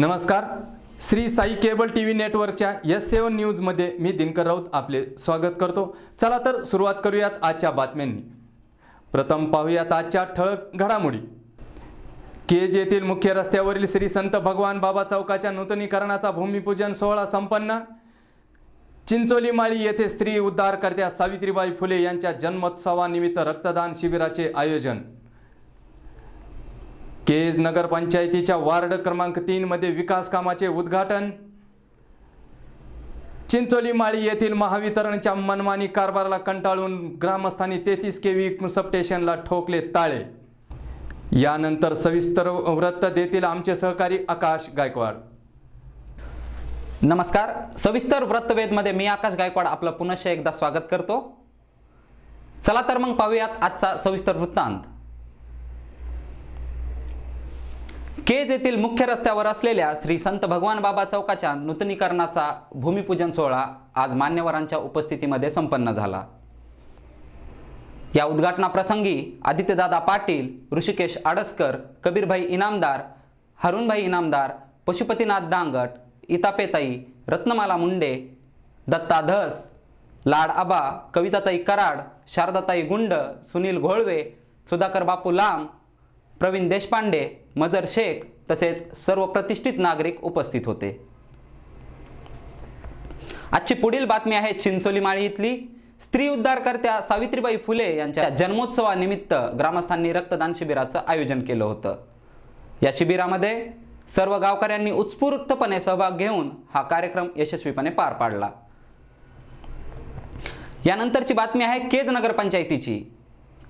नमस्कार. Shri Sai cable T V नेटवर्कच्या S seven न्यूजमध्ये मी दिनकर राऊत आपले स्वागत करतो. चला तर सुरुवात करूयात आजच्या बातम्यांनी. प्रथम पाहूयात आजच्या ठळक घडामोडी. केज येथील मुख्य रस्त्यावरील श्री संत भगवान बाबा चौकाच्या नूतनीकरणाचा भूमिपूजन सोहळा संपन्न. चिंचोली माळी येथे स्त्री उद्धारकर्त्या सावित्रीबाई फुले यांच्या जन्मोत्सवानिमित्त रक्तदान शिबिराचे आयोजन. केज नगरपंचायतीच्या वार्ड क्रमांक तीन मध्ये विकास कामाचे उद्घाटन. चिंचोली माळी येथील महावितरणच्या मनमानी कारभाराला कंटाळून ग्रामस्थांनी तेहतीस केवी सबस्टेशनला ठोकले ताळे. यानंतर सविस्तर वृत्त देतील आमचे सहकारी आकाश गायकवाड. नमस्कार. सविस्तर वृत्तवेदमध्ये मी आकाश गायकवाड आपलं पुनश्च एकदा स्वागत करतो. चला तर मग पाहूयात आजचा सविस्तर वृत्तांत. केज येथील मुख्य रस्त्यावर असलेल्या श्री संत भगवान बाबा चौकाच्या नूतनीकरणाचा भूमिपूजन सोहळा आज मान्यवरांच्या उपस्थितीमध्ये संपन्न झाला. या उद्घाटनाप्रसंगी आदित्यदादा पाटील ऋषिकेश आडसकर कबीरभाई इनामदार हरुणभाई इनामदार पशुपतीनाथ दांगट इतापेताई रत्नमाला मुंडे दत्ता धस लाड आबा कविताताई कराड शारदाताई गुंड सुनील घोळवे सुधाकर बापू लांब प्रवीण देशपांडे मजर शेख तसेच सर्व प्रतिष्ठित नागरिक उपस्थित होते. आजची पुढील बातमी आहे चिंचोली माळी इथली. स्त्री उद्धारकर्त्या सावित्रीबाई फुले यांच्या जन्मोत्सवानिमित्त ग्रामस्थांनी रक्तदान शिबिराचं आयोजन केलं होतं. या शिबिरामध्ये सर्व गावकऱ्यांनी उत्स्फूर्तपणे सहभाग घेऊन हा कार्यक्रम यशस्वीपणे पार पाडला. यानंतरची बातमी आहे केज नगरपंचायतीची.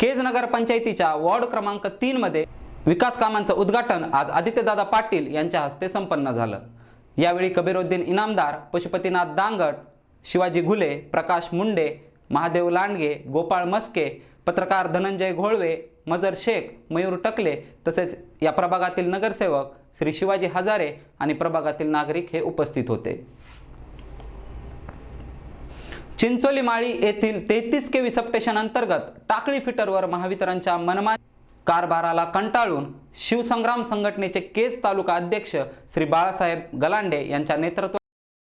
केज नगरपंचायतीच्या वॉर्ड क्रमांक तीन मध्ये विकास कामांचं उद्घाटन आज आदित्यदादा पाटील यांच्या हस्ते संपन्न झालं. यावेळी कबीरुद्दीन इनामदार पशुपतीनाथ दांगट शिवाजी घुले प्रकाश मुंडे महादेव लांडगे गोपाळ मस्के पत्रकार धनंजय घोळवे मजर शेख मयूर टकले तसेच या प्रभागातील नगरसेवक श्री शिवाजी हजारे आणि प्रभागातील नागरिक हे उपस्थित होते. चिंचोली माळी येथील तेहतीस केवी सबस्टेशन अंतर्गत टाकळी फिटरवर महावितरणच्या मनमान कारभाराला कंटाळून शिवसंग्राम संघटनेचे केज तालुका अध्यक्ष श्री बाळासाहेब गलांडे यांच्या नेतृत्वात